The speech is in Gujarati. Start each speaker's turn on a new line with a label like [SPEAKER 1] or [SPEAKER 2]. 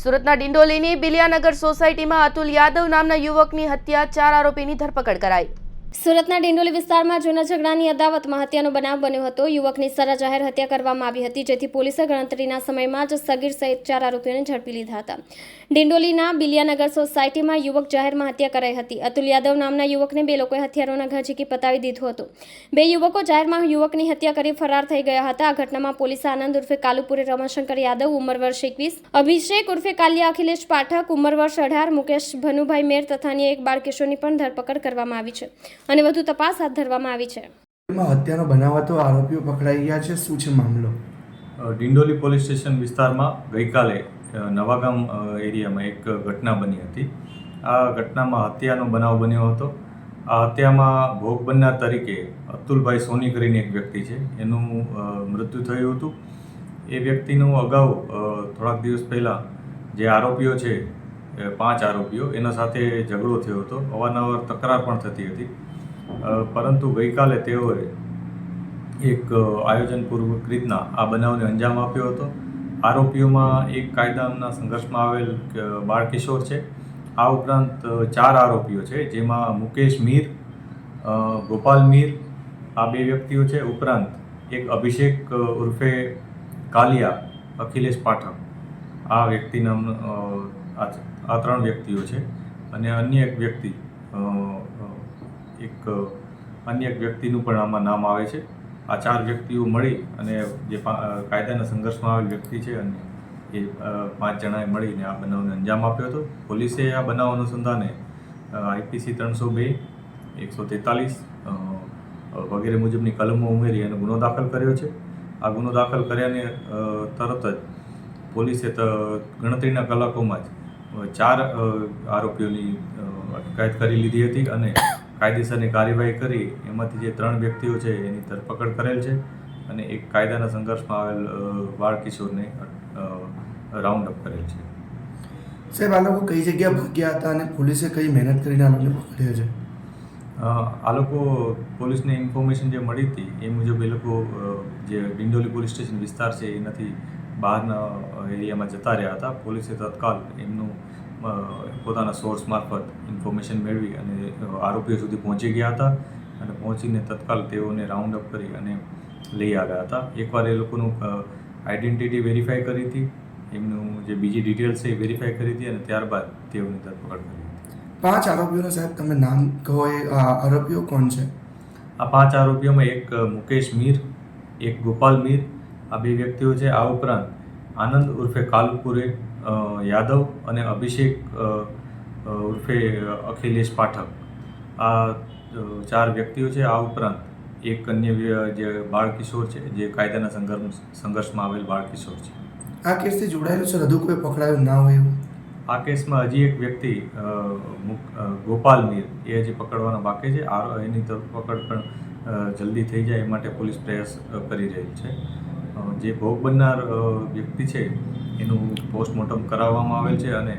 [SPEAKER 1] સુરતના ડિંડોલીની બિલિયાનગર સોસાયટીમાં અતુલ યાદવ નામના યુવકની હત્યા ચાર આરોપીની ધરપકડ કરાઈ.
[SPEAKER 2] સુરતના ડિંડોલી વિસ્તારમાં જૂના ઝઘડાની અદાવતમાં હત્યાનો બનાવ બન્યો હતો. યુવકની સરા જાહેર હત્યા કરવામાં આવી હતી, જેથી પોલીસે ગણતરીના સમયમાં જ સગીર સહિત ચાર આરોપીઓને ઝડપી લીધા હતા. ડિંડોલીના બિલિયાનગર સોસાયટીમાં યુવક જાહેરમાં હત્યા કરાઈ હતી. અતુલ યાદવ નામના યુવકને બે લોકોએ હથિયારોના ઘા ઝીકી પતાવી દીધું હતું. બે યુવકો જાહેરમાં યુવકની હત્યા કરી ફરાર થઈ ગયા હતા. આ ઘટનામાં પોલીસે આનંદ ઉર્ફે કાલુપુરે રમાશંકર યાદવ, ઉંમર વર્ષ એકવીસ, અભિષેક ઉર્ફે કાલિયા, અખિલેશ પાઠક, ઉંમર વર્ષ અઢાર, મુકેશ ભનુભાઈ મેર તથા અન્ય એક બાળકિશોરની પણ ધરપકડ કરવામાં આવી છે. અને વધુ તપાસ હાથ ધરવામાં આવી છે.
[SPEAKER 3] માં હત્યાનો બનાવ હતો આરોપીઓ પકડાઈ ગયા છે. શું છે મામલો?
[SPEAKER 4] ડિંડોલી પોલીસ સ્ટેશન વિસ્તારમાં ગઈકાલે નવાગામ એરિયામાં એક ઘટના બની હતી. આ ઘટનામાં હત્યાનો બનાવ બન્યો હતો. આ હત્યામાં ભોગ બનનાર તરીકે અતુલભાઈ સોની કરીને એક વ્યક્તિ છે. એનું મૃત્યુ થયું હતું. એ વ્યક્તિનું અગાઉ થોડાક દિવસ પહેલાં જે આરોપીઓ છે પાંચ આરોપીઓ એના સાથે ઝઘડો થયો હતો. અવારનવાર તકરાર પણ થતી હતી. પરંતુ ગઈકાલે તેઓએ એક આયોજનપૂર્વક રીતના આ બનાવને અંજામ આપ્યો હતો. આરોપીઓમાં એક કાયદાના સંઘર્ષમાં આવેલ બાળકિશોર છે. આ ઉપરાંત ચાર આરોપીઓ છે, જેમાં મુકેશ મીર ગોપાલ મીર, આ બે વ્યક્તિઓ છે. ઉપરાંત એક અભિષેક ઉર્ફે કાલિયા, અખિલેશ પાઠક. આ વ્યક્તિ નામ આ ત્રણ વ્યક્તિઓ છે. અને અન્ય એક વ્યક્તિ એક અન્ય એક વ્યક્તિનું પણ આમાં નામ આવે છે. આ ચાર વ્યક્તિઓ મળી અને જે કાયદાના સંઘર્ષમાં આવેલ વ્યક્તિ છે અને એ પાંચ જણાએ મળીને આ બનાવને અંજામ આપ્યો હતો. પોલીસે આ બનાવ અનુસંધાને આઈપીસી ત્રણસો બે, એકસો તેતાલીસ વગેરે મુજબની કલમો ઉમેરી અને ગુનો દાખલ કર્યો છે. આ ગુનો દાખલ કર્યાને તરત જ પોલીસે ગણતરીના કલાકોમાં જ ચાર આરોપીઓની અટકાયત કરી લીધી હતી અને કાયદેસરની કાર્યવાહી કરી એમાંથી જે ત્રણ વ્યક્તિઓ છે એની ધરપકડ કરેલ છે અને એક કાયદાના સંઘર્ષમાં આવેલ બાળકિશોરને બાળ કિશોરને રાઉન્ડ અપ કરેલ છે.
[SPEAKER 3] સાહેબ આ લોકો કઈ જગ્યા ભાગ્યા હતા અને પોલીસે કઈ મહેનત કરીને આ લોકોને પકડ્યા છે?
[SPEAKER 4] આ લોકો પોલીસને ઇન્ફોર્મેશન જે મળી હતી એ મુજબ એ લોકો જે ડિંડોલી પોલીસ સ્ટેશન વિસ્તાર છે એનાથી બહારના એરિયામાં જતા રહ્યા હતા. પોલીસે તત્કાલ એમનું પોતાના સોર્સ મારફત ઇન્ફોર્મેશન મેળવી અને આરોપીઓ સુધી પહોંચી ગયા હતા અને પહોંચીને તત્કાલ તેઓને રાઉન્ડ અપ કરી અને લઈ આવ્યા હતા. એકવાર એ લોકોનું આઈડેન્ટિટી વેરીફાઈ કરી હતી. એમનું જે બીજી ડિટેલ્સ છે એ વેરીફાઈ કરી હતી અને ત્યારબાદ તેઓની ધરપકડ કરી
[SPEAKER 3] પાંચ આરોપીઓના સાહેબ તમે નામ કહો એ આરોપીઓ કોણ છે?
[SPEAKER 4] આ પાંચ આરોપીઓમાં એક મુકેશ મીર એક ગોપાલ મીર આ બે વ્યક્તિઓ છે. આ ઉપરાંત આનંદ ઉર્ફે કાલપુરે યાદવ અને અભિષેક ઉર્ફે અખિલેશ પાઠક. આ ચાર વ્યક્તિઓ છે. આ ઉપરાંત એક અન્ય જે બાળકિશોર છે જે કાયદાના સંઘર્ષ સંઘર્ષમાં આવેલ બાળકિશોર છે.
[SPEAKER 3] આ કેસથી જોડાયેલું છે? હજુ કોઈ પકડાયું ના હોય એવું?
[SPEAKER 4] આ કેસમાં હજી એક વ્યક્તિ ગોપાલ મીર એ હજી પકડવાનો બાકી છે. આ એની ધરપકડ પણ જલ્દી થઈ જાય એ માટે પોલીસ પ્રયાસ કરી રહી છે. જે ભોગ બનનાર વ્યક્તિ છે એનું પોસ્ટમોર્ટમ કરાવવામાં આવેલ છે અને